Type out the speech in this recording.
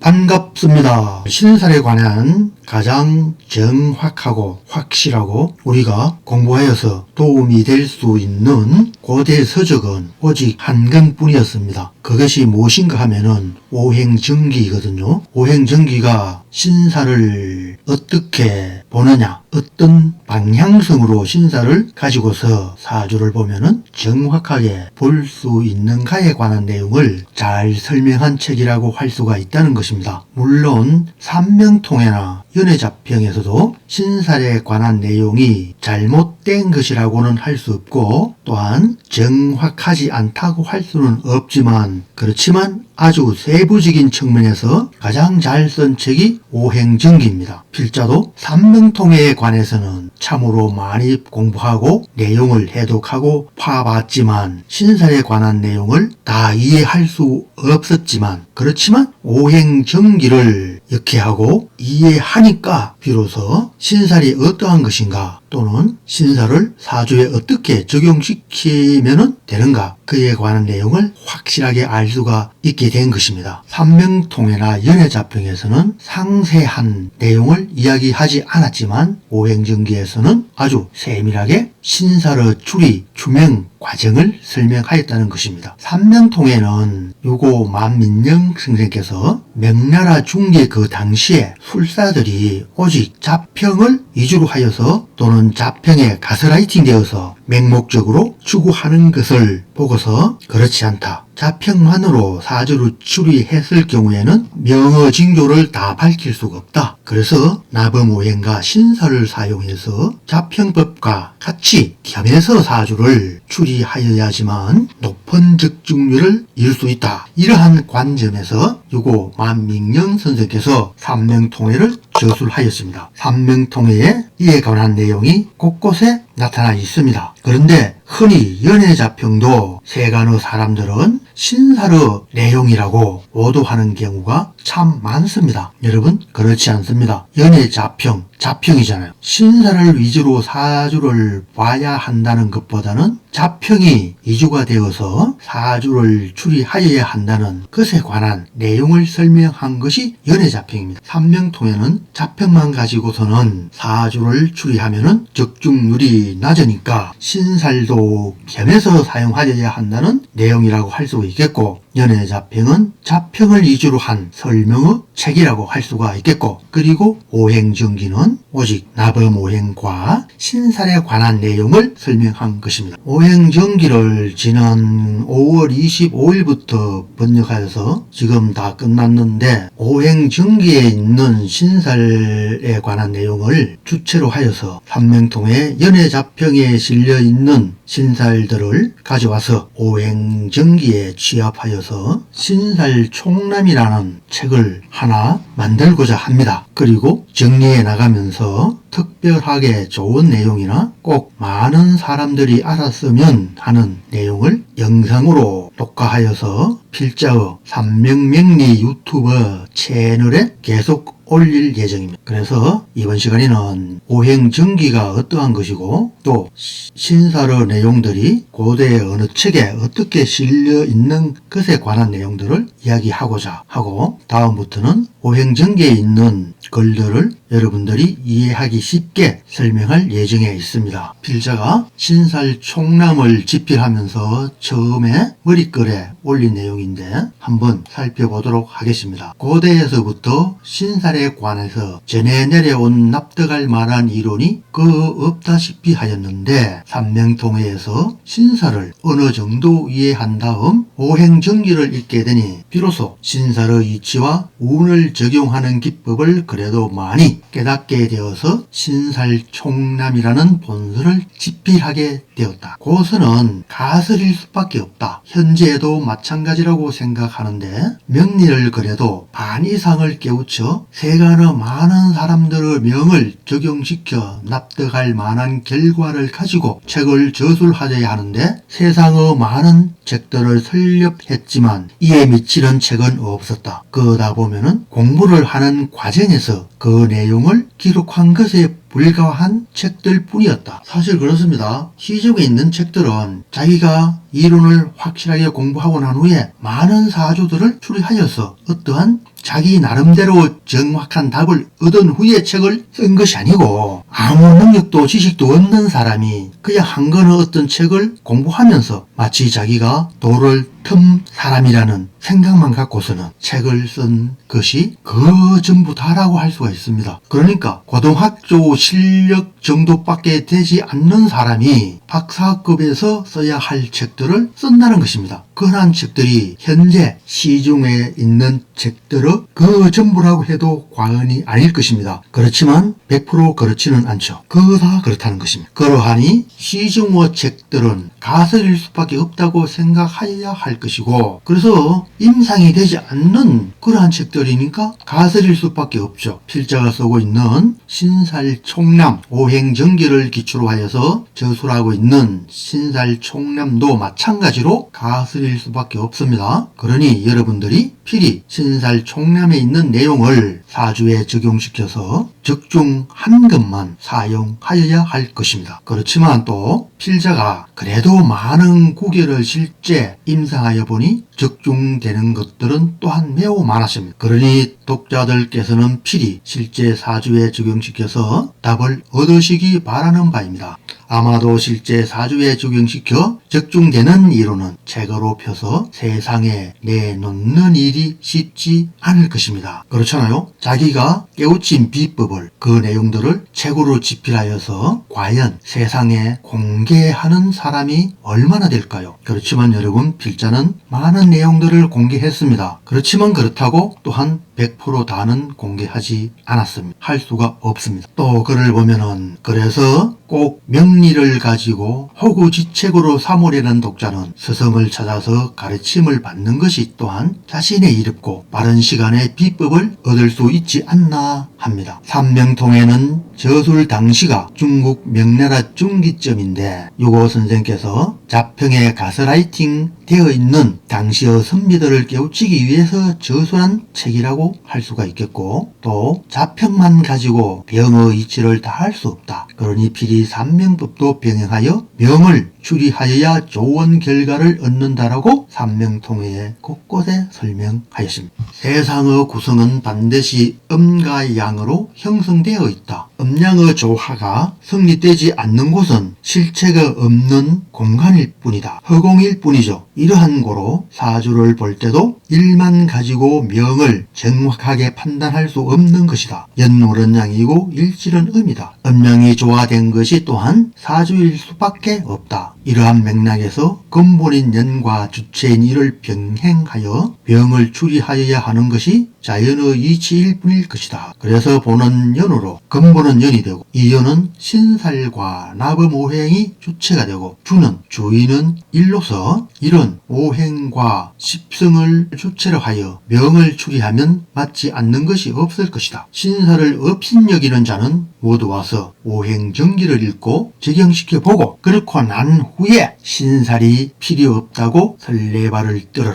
반갑습니다. 신살에 관한 가장 정확하고 확실하고 우리가 공부하여서 도움이 될 수 있는 고대 서적은 오직 한 권뿐이었습니다. 그것이 무엇인가 하면은 오행정기이거든요. 오행정기가 신사를 어떻게 보느냐, 어떤 방향성으로 신사를 가지고서 사주를 보면은 정확하게 볼 수 있는가에 관한 내용을 잘 설명한 책이라고 할 수가 있다는 것입니다. 물론 삼명통해나 연애자평에서도 신살에 관한 내용이 잘못된 것이라고는 할 수 없고 또한 정확하지 않다고 할 수는 없지만 그렇지만 아주 세부적인 측면에서 가장 잘 쓴 책이 오행정기입니다. 필자도 삼명통해에 관해서는 참으로 많이 공부하고 내용을 해독하고 파봤지만 신살에 관한 내용을 다 이해할 수 없었지만 그렇지만 오행정기를 역해하고 이해하니까 비로소 신살이 어떠한 것인가 또는 신사를 사주에 어떻게 적용시키면 되는가 그에 관한 내용을 확실하게 알 수가 있게 된 것입니다. 삼명통해나 연애자평에서는 상세한 내용을 이야기하지 않았지만 오행정기에서는 아주 세밀하게 신사의 추리, 추명 과정을 설명하였다는 것입니다. 삼명통에는 유고 만민영 선생께서 명나라 중계 그 당시에 술사들이 오직 자평을 위주로 하여서 또는 자평에 가스라이팅 되어서 맹목적으로 추구하는 것을 보고서 그렇지 않다. 자평만으로 사주를 추리했을 경우에는 명어징조를 다 밝힐 수가 없다. 그래서 나범오행과 신사를 사용해서 자평법과 같이 겸해서 사주를 추리하여야지만 높은 적중률을 이룰 수 있다. 이러한 관점에서 유고 만민영 선생께서 삼명통해를 저술하였습니다. 삼명통해에 이에 관한 내용이 곳곳에 나타나 있습니다. 그런데 흔히 연애자평도 세간의 사람들은 신사의 내용이라고 오도하는 경우가 참 많습니다. 여러분 그렇지 않습니다. 연애 자평, 자평이잖아요. 신사를 위주로 사주를 봐야 한다는 것보다는 자평이 이주가 되어서 사주를 추리하여야 한다는 것에 관한 내용을 설명한 것이 연애 자평입니다. 삼명통에는 자평만 가지고서는 사주를 추리하면은 적중률이 낮으니까 신살도 겸해서 사용하여야 한다는 내용이라고 할 수 있겠고 연애 자평은 자평을 위주로 한 설명의 책이라고 할 수가 있겠고 그리고 오행정기는 오직 나범오행과 신살에 관한 내용을 설명한 것입니다. 오행정기를 지난 5월 25일부터 번역하여서 지금 다 끝났는데 오행정기에 있는 신살에 관한 내용을 주체로 하여서 삼명통에 연애 자평에 실려 있는 신살들을 가져와서 오행정기에 취합하여 서 신살총남이라는 책을 하나 만들고자 합니다. 그리고 정리해 나가면서 특별하게 좋은 내용이나 꼭 많은 사람들이 알았으면 하는 내용을 영상으로 녹화하여서 필자의 삼명명리 유튜버 채널에 계속 올릴 예정입니다. 그래서 이번 시간에는 오행정기가 어떠한 것이고 또 신사의 내용들이 고대 어느 책에 어떻게 실려 있는 것에 관한 내용들을 이야기하고자 하고 다음부터는 오행정기에 있는 글들을 여러분들이 이해하기 쉽게 설명할 예정에 있습니다. 필자가 신살 총남을 집필하면서 처음에 머리글에 올린 내용인데 한번 살펴보도록 하겠습니다. 고대에서부터 신살에 관해서 전해 내려온 납득할 만한 이론이 그 없다시피 하였는데 삼명통해에서 신사를 어느 정도 이해한 다음 오행정기를 읽게 되니 비로소 신사의 이치와 운을 적용하는 기법을 그래도 많이 깨닫게 되어서 신살총남이라는 본서를 집필하게 되었다. 고서는 가설일 수밖에 없다. 현재에도 마찬가지라고 생각하는데 명리를 그래도 반 이상을 깨우쳐 세간의 많은 사람들의 명을 적용시켜 납득할 만한 결과를 가지고 책을 저술하여야 하는데 세상의 많은 책들을 설립했지만 이에 미치 는 책은 없었다. 그러다 보면은 공부를 하는 과정에서 그 내용을 기록한 것에 불과한 책들 뿐이었다. 사실 그렇습니다. 시중에 있는 책들은 자기가 이론을 확실하게 공부하고 난 후에 많은 사주들을 추리하여서 어떠한 자기 나름대로 정확한 답을 얻은 후에 책을 쓴 것이 아니고 아무 능력도 지식도 없는 사람이 그냥 한 권의 어떤 책을 공부하면서 마치 자기가 도를 틈 사람이라는 생각만 갖고서는 책을 쓴 것이 그 전부 다라고 할 수가 있습니다. 그러니까 고등학교 실력 정도밖에 되지 않는 사람이 박사급에서 써야 할 책들을 쓴다는 것입니다. 그러한 책들이 현재 시중에 있는 책들의 그 전부라고 해도 과언이 아닐 것입니다. 그렇지만 100% 그렇지는 않죠. 그다 그렇다는 것입니다. 그러하니 시중어 책들은 가설일 수밖에 없다고 생각해야 할 것이고 그래서 임상이 되지 않는 그러한 책들이니까 가설일 수밖에 없죠. 필자가 쓰고 있는 신살총남 오행정기를 기초로 하여서 저술 하고 있는 신살총남도 마찬가지로 가설일 수밖에 없습니다. 그러니 여러분들이 필히 신살총남에 있는 내용을 사주에 적용시켜서 적중 한 것만 사용하여야 할 것입니다. 그렇지만 또 필자가 그래도 많은 구결을 실제 임상하여 보니 적중되는 것들은 또한 매우 많았습니다. 그러니 독자들께서는 필히 실제 사주에 적용시켜서 답을 얻으시기 바라는 바입니다. 아마도 실제 사주에 적용시켜 적중되는 이론은 책으로 펴서 세상에 내놓는 일이 쉽지 않을 것입니다. 그렇잖아요? 자기가 깨우친 비법을 그 내용들을 책으로 집필하여서 과연 세상에 공개하는 사람이 얼마나 될까요? 그렇지만 여러분 필자는 많은 내용들을 공개했습니다. 그렇지만 그렇다고 또한 100% 다는 공개하지 않았습니다. 할 수가 없습니다. 또 글을 보면은 그래서 꼭 명리를 가지고 호구지책으로 사모려는 독자는 스승을 찾아서 가르침을 받는 것이 또한 자신의 이롭고 빠른 시간에 비법을 얻을 수 있지 않나 합니다. 삼명통에는 저술 당시가 중국 명나라 중기점인데 유고 선생께서 자평에 가스라이팅 되어 있는 당시의 선비들을 깨우치기 위해서 저술한 책이라고 할 수가 있겠고 또 자평만 가지고 병의 이치를 다 할 수 없다. 그러니 필히 삼명법도 병행하여 명을 추리하여야 좋은 결과를 얻는다라고 삼명통해에 곳곳에 설명하였습니다. 세상의 구성은 반드시 음과 양으로 형성되어 있다. 음양의 조화가 성립되지 않는 곳은 실체가 없는 공간일 뿐이다. 허공일 뿐이죠. 이러한 고로 사주를 볼 때도 일만 가지고 명을 정확하게 판단할 수 없는 것이다. 연노는 양이고 일질은 음이다. 음양이 조화된 것이 또한 사주일 수밖에 없다. 이러한 맥락에서 근본인 연과 주체인 이를 병행하여 병을 추리하여야 하는 것이 자연의 이치일 뿐일 것이다. 그래서 보는 연으로 근본은 연이 되고 이 연은 신살과 나범 오행이 주체가 되고 주는 주인은 일로서 이런 오행과 십성을 주체로 하여 명을 추리하면 맞지 않는 것이 없을 것이다. 신사를 업신여기는 자는 모두 와서 오행정기를 읽고 적용시켜 보고 그렇고 난 후에 신살 이 필요 없다고 설레발을 떨어라.